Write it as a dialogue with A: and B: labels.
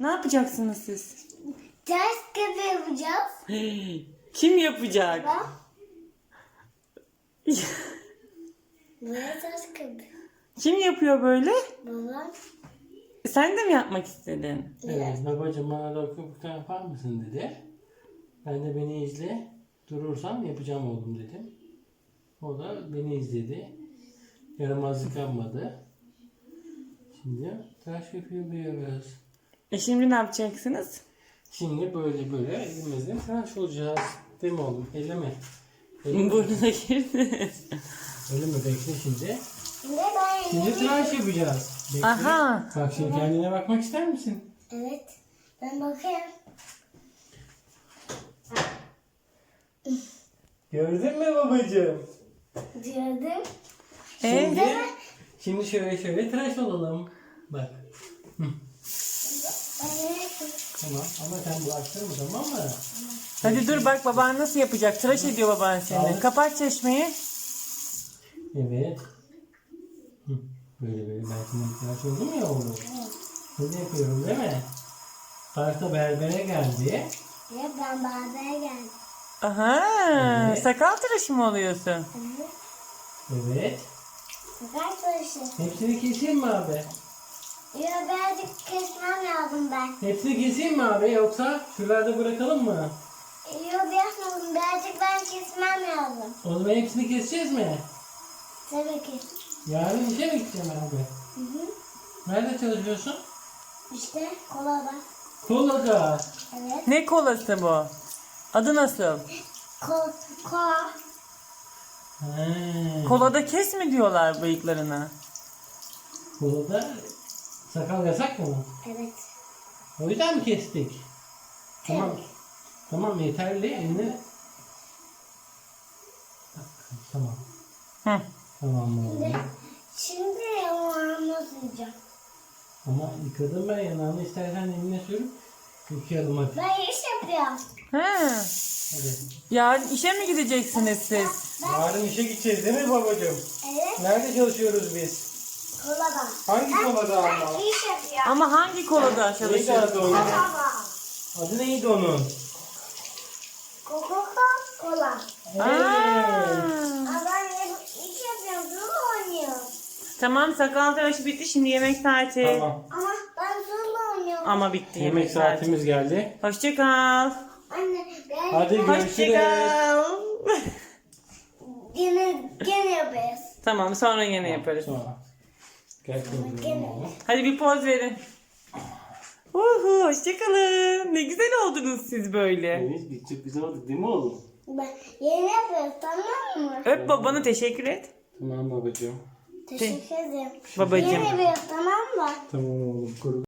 A: Ne yapacaksınız siz?
B: Ters gibi yapacağız.
A: Kim yapacak?
B: Bak. Böyle ters gibi.
A: Kim yapıyor böyle?
B: Baba.
A: Sen de mi yapmak istedin?
C: Evet babacığım bana doktorluktan yapar mısın dedi. Ben de beni izle. Durursan yapacağım oğlum dedim. O da beni izledi. Yaramazlık yapmadı. Şimdi tıraş yapıyoruz.
A: E şimdi ne yapacaksınız?
C: Şimdi böyle böyle elimizle tıraş olacağız. Değil mi oğlum? Elleme. Elleme.
A: Burnuna girdi.
C: Elleme bekle şimdi.
B: Şimdi ben
C: Şimdi tıraş yapacağız. Bekle.
A: Aha.
C: Bak şimdi kendine bakmak ister misin?
B: Evet. Ben bakayım.
C: Gördün mü babacığım?
A: E,
C: Şimdi, şimdi şöyle şöyle tıraş olalım. Bak. Tamam ama sen bulaştırma tamam mı?
A: hadi dur bak baban nasıl yapacak. Tıraş ediyor baban seni. Kapat çeşmeyi.
C: Evet. Hı. Böyle böyle ben şimdi tıraş oldum ya oğlum. Şimdi yapıyorum değil mi? Parkta berbere geldi.
B: Ve ben berbere geldim.
A: Aha.
C: Evet.
A: Sakal tıraşı mı oluyorsun?
B: Evet.
C: Evet.
B: Sakal tıraşı.
C: Hepsini keseyim mi abi?
B: Ya birazcık kesmem lazım ben.
C: Hepsini keseyim mi abi yoksa şuralarda bırakalım mı?
B: Yok yapmadım. Birazcık ben kesmem lazım.
C: O zaman hepsini keseceğiz mi?
B: Tabii ki.
C: Yarın işe mi gideceğim abi?
B: Hı hı.
C: Nerede çalışıyorsun?
B: İşte kola bak.
C: Kolada.
B: Evet.
A: Ne kolası bu? Adı nasıl?
B: Ko kola.
C: He.
A: Kolada kes mi diyorlar bıyıklarına?
C: Kolada sakal yasak mı?
B: Evet.
C: O yüzden mi kestik? Tamam. Tamam yeterli. Elini... Tamam.
A: Hı.
C: Tamam.
B: Şimdi, şimdi yanağımı süreceğim.
C: Ama yıkadım ben yanağını. İstersen eline sür. Yıkayalım hadi.
B: Ben iş yapıyorum.
A: Ha.
C: hadi.
A: Yarın işe mi gideceksiniz siz?
C: Yarın işe gideceğiz değil mi babacığım?
B: Evet.
C: Nerede çalışıyoruz biz?
B: Kolada.
C: Hangi kolada ama?
B: Ben iş yapıyorum.
A: Ama hangi kolada
C: Neydi
A: çalışıyorsunuz?
C: adı onun?
B: Baba.
C: Adı neydi onun?
B: Coca-Cola.
A: Aa.
B: Aa, ben de iş yapıyorum. Zula oynuyorum.
A: Tamam sakal tıraşı bitti şimdi yemek saati.
C: Tamam.
B: Ama ben zula oynuyorum.
A: Ama bitti yemek,
C: Yemek
A: saati.
C: saatimiz geldi.
A: Hoşça kal.
B: Anne ben
C: Hadi
A: Hoşça
C: görüşürüz.
A: kal.
B: gene, gene yapıyoruz.
A: tamam sonra yine yaparız.
C: Sonra. Gel kızım.
A: Hadi bir poz verin. Uhu, hoşçakalın. Ne güzel oldunuz siz böyle.
C: Evet, biz çok güzel olduk değil mi oğlum?
B: Ben yeni yapıyoruz tamam mı?
A: Öp babana teşekkür et.
C: Tamam babacığım.
B: Teşekkür ederim.
A: Babacığım.
B: Yeni yapıyoruz tamam mı?
C: Tamam oğlum. Kuru